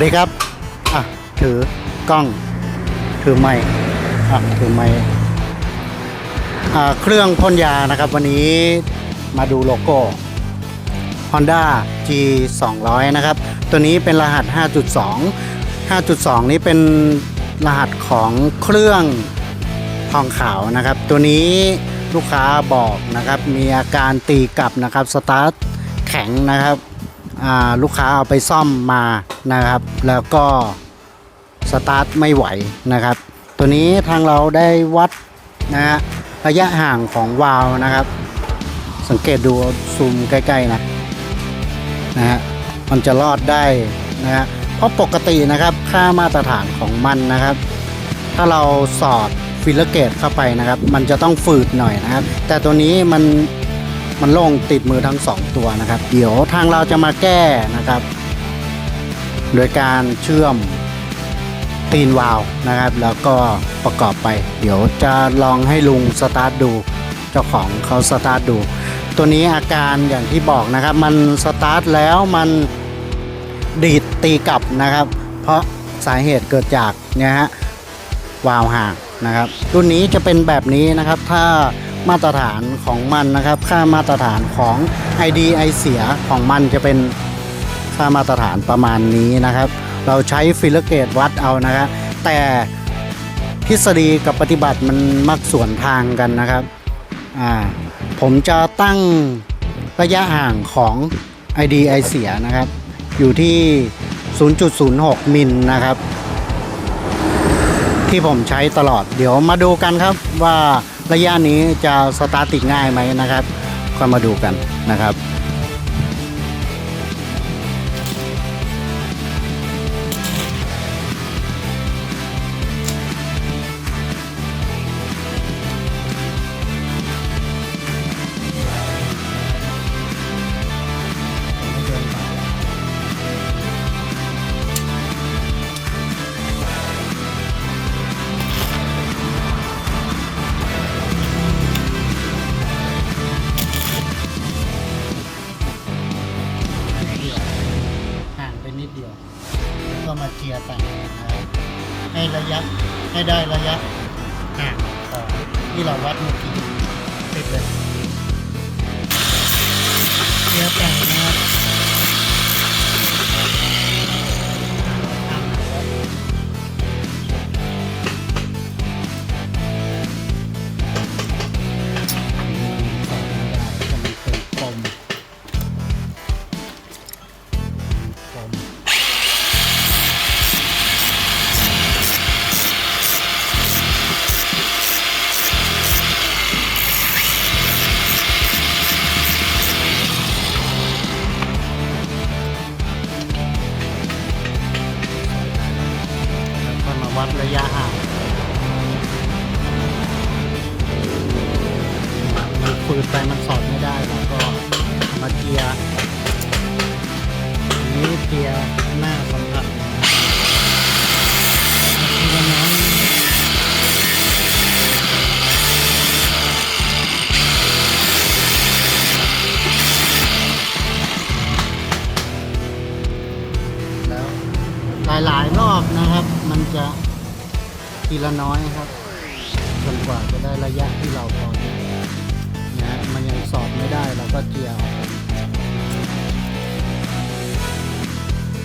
วัสดีครับ อะ ถือกล้อง ถือไม้อะ ถือไม้อ่า เครื่องพ่นยานะครับ วันนี้มาดูโลโก้ Honda G 200นะครับ ตัวนี้เป็นรหัส 5.2 5.2 นี้เป็นรหัสของเครื่องทองขาวนะครับ ตัวนี้ลูกค้าบอกนะครับ มีอาการตีกลับนะครับ สตาร์ทแข็งนะครับลูกค้าเอาไปซ่อมมา นะครับ แล้วก็สตาร์ทไม่ไหวนะครับ ตัวนี้ทางเราได้วัดนะฮะระยะห่างของวาล์วนะครับ สังเกตดูซูมใกล้ๆนะนะฮะมันจะรอดได้นะฮะเพราะปกตินะครับค่ามาตรฐานของมันนะครับ ถ้าเราสอดฟิลเลอร์เกตเข้าไปนะครับ มันจะต้องฝืดหน่อยนะครับ แต่ตัวนี้มันมันโล่งติดมือทั้งสองตัวนะครับ เดี๋ยวทางเราจะมาแก้นะครับ โดยการเชื่อมตีนวาล์วนะครับ แล้วก็ประกอบไป เดี๋ยวจะลองให้ลุงสตาร์ทดูเจ้าของเขาสตาร์ทดู ตัวนี้อาการอย่างที่บอกนะครับ มันสตาร์ทแล้วมันดีดตีกลับนะครับ เพราะสาเหตุเกิดจากเนี่ยฮะวาล์วห่างนะครับรุ่นนี้จะเป็นแบบนี้นะครับถ้ามาตรฐานของมันนะครับ ค่ามาตรฐานของ ID ไอเสียของมันจะเป็น ค่ามาตรฐานประมาณนี้นะครับ เราใช้ฟิลเลอร์เกตวัดเอานะครับแต่ทฤษฎีกับปฏิบัติมันมักสวนทางกันนะครับอ่าผมจะตั้งระยะห่างของ ID ไอเสียนะครับ อยู่ที่ 0.06 มิลนะครับ ที่ผมใช้ตลอดเดี๋ยวมาดูกันครับว่าระยะนี้จะสตาร์ติดง่ายไหมนะครับ ก็มาดูกันนะครับ ให้ได้ระยะห่างของที่เราวัดเมื่อกี้ มันฟืดไปมันสอดไม่ได้แล้วก็มาเกียร์นี้เกียร์หน้าสัมผัสทีละน้อยแล้วหลายๆรอบนะครับ มันจะทีละน้อยครับจนกว่าจะได้ระยะที่เราพอใจ สอบไม่ได้เราก็เกียร์ออก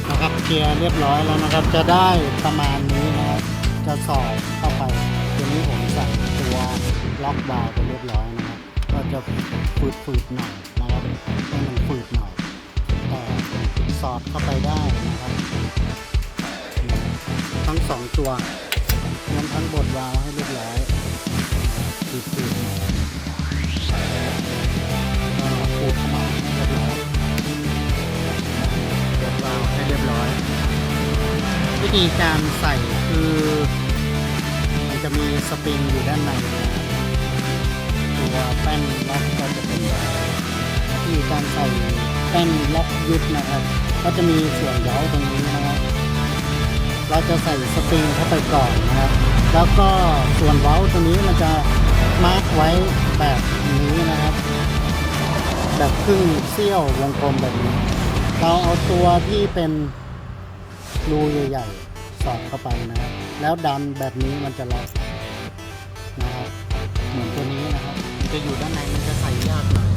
นะครับเคลียร์เรียบร้อยแล้วนะครับ จะได้ประมาณนี้นะครับจะสอบเข้าไปตัวนี้ผมใส่ตัวล็อกบาร์ไปเรียบร้อยนะครับ ก็จะฝืดๆหน่อยนะครับให้มันฝืดหน่อยแต่สอดเข้าไปได้นะครับ ทั้งสองตัวรวมทั้งบดวาล์วให้เรียบร้อยฝืดๆ ธีการใส่คือมันจะมีสปริงอยู่ด้านในตัวแป้นล็อกก็จะเป็นแบบวิธีการใส่แป้นล็อกยึดนะครับ ก็จะมีส่วนเย้าตรงนี้นะครับ เราจะใส่สปริงเข้าไปก่อนนะครับ แล้วก็ส่วนเว้าตัวนี้มันจะมาร์กไว้แบบนี้นะครับ แบบครึ่งเสี้ยววงกลมแบบนี้ เราเอาตัวที่เป็น รูใหญ่ๆ สอดเข้าไปนะครับ แล้วดันแบบนี้มันจะล็อกนะครับ เหมือนตัวนี้นะครับ มันจะอยู่ด้านในมันจะใส่ยากหน่อย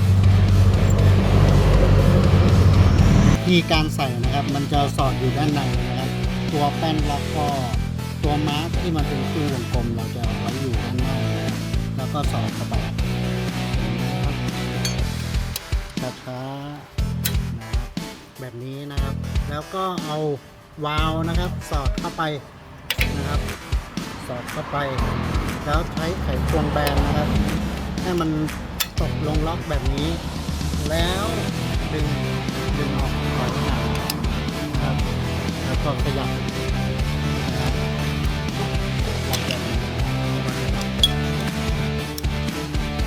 วิธีการใส่นะครับ มันจะสอดอยู่ด้านในนะครับ ตัวแป้นล็อกก็ตัวมาร์กที่มันเป็นคู่วงกลมเราจะเอาไว้อยู่ด้านนอกนะแล้วก็สอดเข้าไปช้าๆนะครับแบบนี้นะครับ แล้วก็เอา วาล์วนะครับ สอดเข้าไปนะครับ สอดเข้าไป แล้วใช้ไขควงแบนนะครับ ให้มันตกลงล็อกแบบนี้ แล้วดึงดึงออกถอยหลังนะครับ แล้วก็ขยับนะครับหลังจากนี้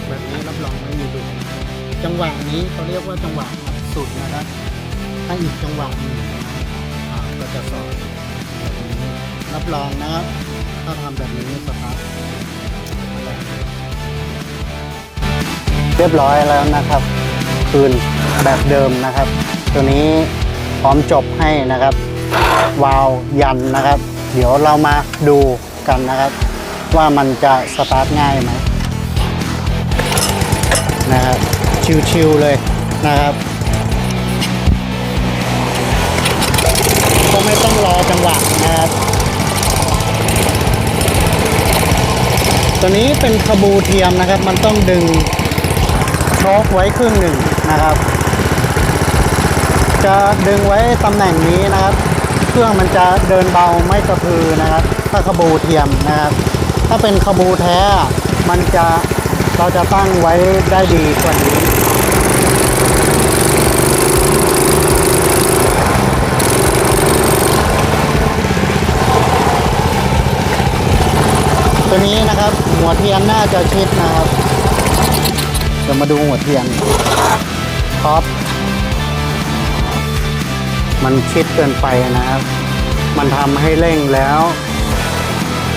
แบบนี้รับรองไม่มีดุจังหวะนี้เขาเรียกว่าจังหวะสุดนะครับถ้าอีกจังหวะหนึ่งน จะสอนแบบนี้รับรองนะครับ ถ้าทำแบบนี้สตาร์ทเรียบร้อยแล้วนะครับ คืนแบบเดิมนะครับ ตัวนี้พร้อมจบให้นะครับ วาวยันนะครับ เดี๋ยวเรามาดูกันนะครับ ว่ามันจะสตาร์ทง่ายไหมนะครับชิวๆเลยนะครับ รอจังหวะนะครับตัวนี้เป็นขบูเทียมนะครับ มันต้องดึงโชคไว้ครึ่งหนึ่งนะครับ จะดึงไว้ตำแหน่งนี้นะครับ เครื่องมันจะเดินเบาไม่กระพือนะครับ ถ้าขบูเทียมนะครับ ถ้าเป็นขบูแท้ มันจะเราจะตั้งไว้ได้ดีกว่านี้ ตัวนี้นะครับหัวเทียนน่าจะชิดนะครับจะมาดูหัวเทียนท็อปมันชิดเกินไปนะครับ มันทำให้เร่งแล้ว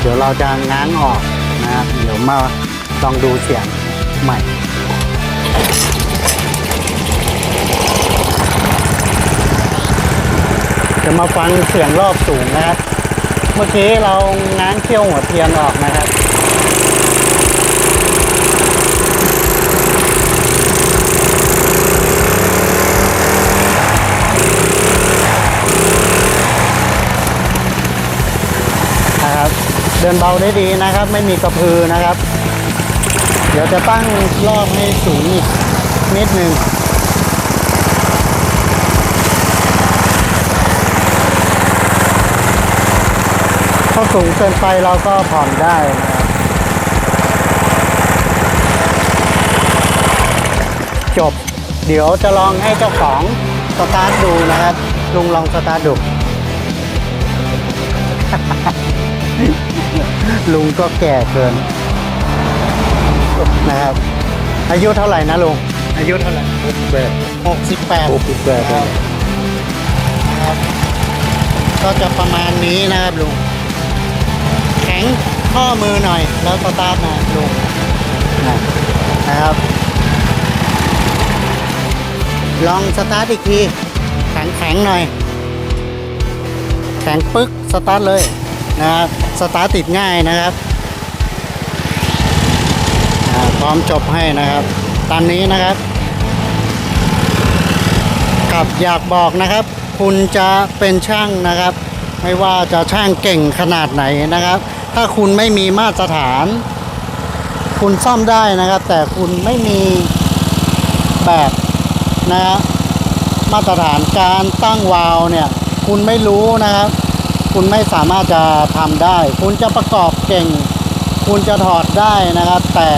เดี๋ยวเราจะง้างออกนะครับ เดี๋ยวมาลองดูเสียงใหม่จะมาฟังเสียงรอบสูงนะครับ เมื่อกี้เราง้างเขี้ยวหัวเทียนออกนะครับ นะครับ เดินเบาได้ดีนะครับ ไม่มีกระพือนะครับ เดี๋ยวจะตั้งรอบให้สูงอีกนิดนึง ถ้าสูงเกินไปเราก็ผ่อนได้นะครับจบ เดี๋ยวจะลองให้เจ้าของสตาร์ทดูนะครับ ลุงลองสตาร์ทดู ลุงก็แก่เกินนะครับ อายุเท่าไหร่นะลุง อายุเท่าไหร่แปดหกสิบแปดหกสิบแปดครับครับ ก็จะประมาณนี้นะครับลุงแข็ งข้อมือหน่อย แล้วสตาร์ทนะลุงนะนะครับ ลองสตาร์ทอีกทีแข็งแข็งๆหน่อย แข็งปึ๊กสตาร์ทเลยนะครับสตาร์ทติดง่ายนะครับพร้อมจบให้นะครับ ตามนี้นะครับกับอยากบอกนะครับ คุณจะเป็นช่างนะครับ ไม่ว่าจะช่างเก่งขนาดไหนนะครับ ถ้าคุณไม่มีมาตรฐาน คุณซ่อมได้นะครับ แต่คุณไม่มีแบบนะมาตรฐานการตั้งวาล์วเนี่ย คุณไม่รู้นะครับ คุณไม่สามารถจะทำได้ คุณจะประกอบเก่ง คุณจะถอดได้นะครับ แต่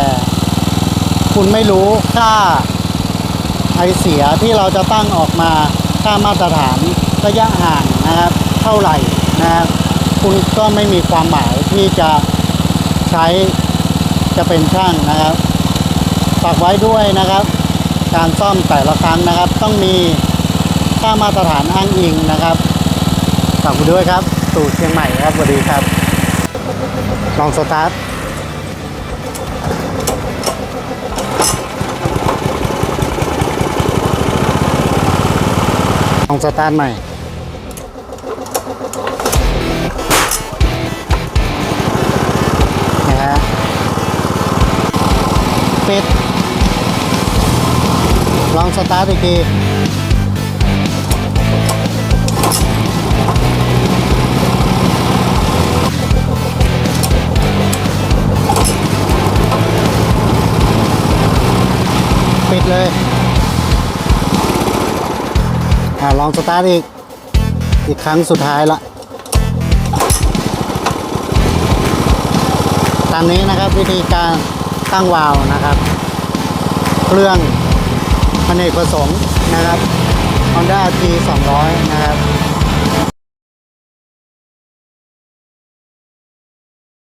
คุณไม่รู้ค่าไอเสียที่เราจะตั้งออกมาค่ามาตรฐานระยะห่างนะครับ เท่าไหร่นะครับ คุณก็ไม่มีความหมายที่จะใช้จะเป็นช่างนะครับฝากไว้ด้วยนะครับ การซ่อมแต่ละครั้งนะครับ ต้องมีค่ามาตรฐานอ้างอิงนะครับฝากไว้ด้วยครับสู่เชียงใหม่ครับสวัสดีครับลองสตาร์ทลองสตาร์ทใหม่ ปิด ลองสตาร์ทอีกทีปิดเลยอ่าลองสตาร์ทอีก อีกครั้งสุดท้ายละตามนี้นะครับวิธีการ ตั้งวาล์วนะครับ เครื่องพเนกประสงค์นะครับ Honda T 200 นะครับ